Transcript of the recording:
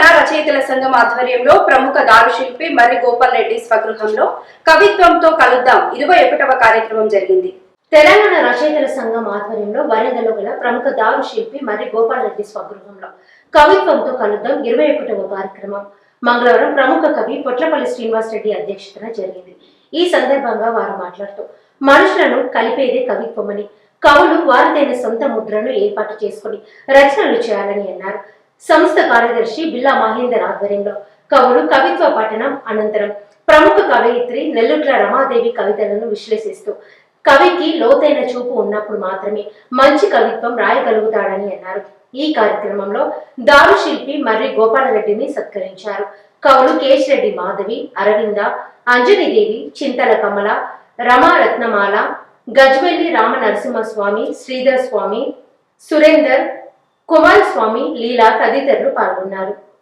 తెలంగాణ రచయితల సంఘం ఆధ్వర్యంలో ప్రముఖ దారుశిల్పి మర్రి గోపాల్ రెడ్డి స్వగృహంలో కవిత్వంతో కలుద్దాం ఇరవై ఒకటవ కార్యక్రమం జరిగింది. తెలంగాణ రచయితల సంఘం ఆధ్వర్యంలో వరంగల్లో గల ప్రముఖ దారుశిల్పి శిల్పి గోపాల్ రెడ్డి స్వగృహంలో కవిత్వంతో కలుద్దాం ఇరవై ఒకటవ కార్యక్రమం. మంగళవారం ప్రముఖ కవి పొట్లపల్లి శ్రీనివాస్ రెడ్డి అధ్యక్షతన జరిగింది. ఈ సందర్భంగా వారు మాట్లాడుతూ మనుషులను కలిపేదే కవిత్వమని కవులు వారిదైన సొంత ముద్రను ఏర్పాటు చేసుకుని రచనలు చేయాలని అన్నారు. సంస్థ కార్యదర్శి బిల్లా మహేందర్ ఆధ్వర్యంలో కవులు కవిత్వ పఠనం అనంతరం ప్రముఖ కవయిత్రి నెల్లుట్ల రమాదేవి కవితలను విశ్లేషిస్తూ కవికి లోతైన చూపు ఉన్నప్పుడు మాత్రమే మంచి కవిత్వం రాయగలుగుతాడని అన్నారు. ఈ కార్యక్రమంలో దారు శిల్పి మర్రి గోపాలరెడ్డిని సత్కరించారు. కవులు కేశరెడ్డి మాధవి అరవింద అంజనీదేవి చింతల కమల రమారత్నమాల గజ్వెల్లి రామ నరసింహస్వామి శ్రీధర్ స్వామి సురేందర్ కుమారస్వామి లీలా తదితరులు పాల్గొన్నారు.